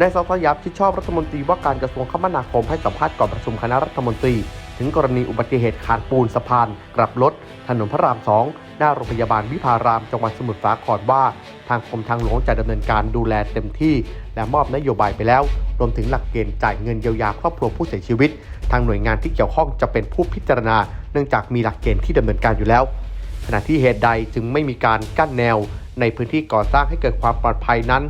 นายสสยับชิดชอบรัฐมนตรีว่าการกระทรวงคมนาคมให้สัมภาษณ์ก่อนประชุมคณะรัฐมนตรี ถึงกรณีอุบัติเหตุขานปูนสะพาน กลับรถ ถนนพระรามสองหน้าโรงพยาบาลวิภารามจังหวัดสมุทรสาครว่า ทางกรมทางหลวงจะดำเนินการดูแลเต็มที่ และมอบนโยบายไปแล้ว รวมถึงหลักเกณฑ์จ่ายเงินเยียวยาครอบครัวผู้เสียชีวิต ทางหน่วยงานที่เกี่ยวข้องจะเป็นผู้พิจารณา เนื่องจากมีหลักเกณฑ์ที่ดำเนินการอยู่แล้วขณะที่เหตุใดจึงไม่มีการกั้นแนว ในพื้นที่ก่อสร้างให้เกิดความปลอดภัยนั้น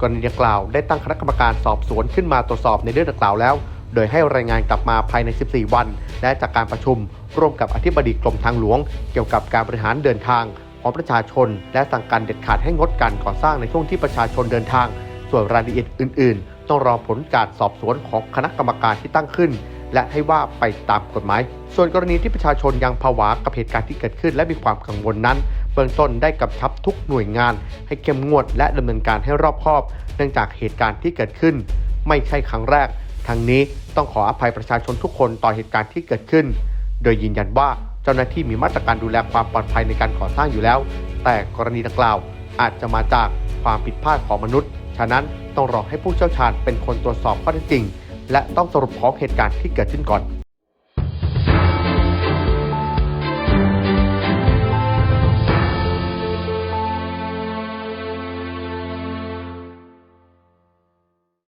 กรณีดังกล่าวได้ตั้งคณะกรรมการสอบสวนขึ้นมาตรวจสอบในเรื่องดังกล่าวแล้ว โดยให้รายงานกลับมาภายใน 14 วัน และจากการประชุม ร่วมกับอธิบดีกรมทางหลวง เกี่ยวกับการบริหารเดินทางของประชาชน และสั่งการเด็ดขาดให้งดการก่อสร้างในช่วงที่ประชาชนเดินทาง ส่วนรายละเอียดอื่น ๆ ต้องรอผลการสอบสวนของคณะกรรมการที่ตั้งขึ้น และให้ว่าไปตามกฎหมาย ส่วนกรณีที่ประชาชนยังผวากับเหตุการณ์ที่เกิดขึ้น และมีความกังวลนั้น เบื้องต้นได้กำชับทุกหน่วยงาน ให้เข้มงวดและดำเนินการให้รอบคอบ เนื่องจากเหตุการณ์ที่เกิดขึ้น ไม่ใช่ครั้งแรกทั้งนี้ต้องขออภัยประชาชนทุกคนต่อเหตุการณ์ที่เกิดขึ้น โดยยืนยันว่าเจ้าหน้าที่มีมาตรการดูแลความปลอดภัยในการก่อสร้างอยู่แล้ว แต่กรณีดังกล่าว อาจจะมาจากความผิดพลาดของมนุษย์ ฉะนั้นต้องรอให้ผู้เชี่ยวชาญเป็นคนตรวจสอบข้อเท็จจริง และต้องสรุปของเหตุการณ์ที่เกิดขึ้นก่อน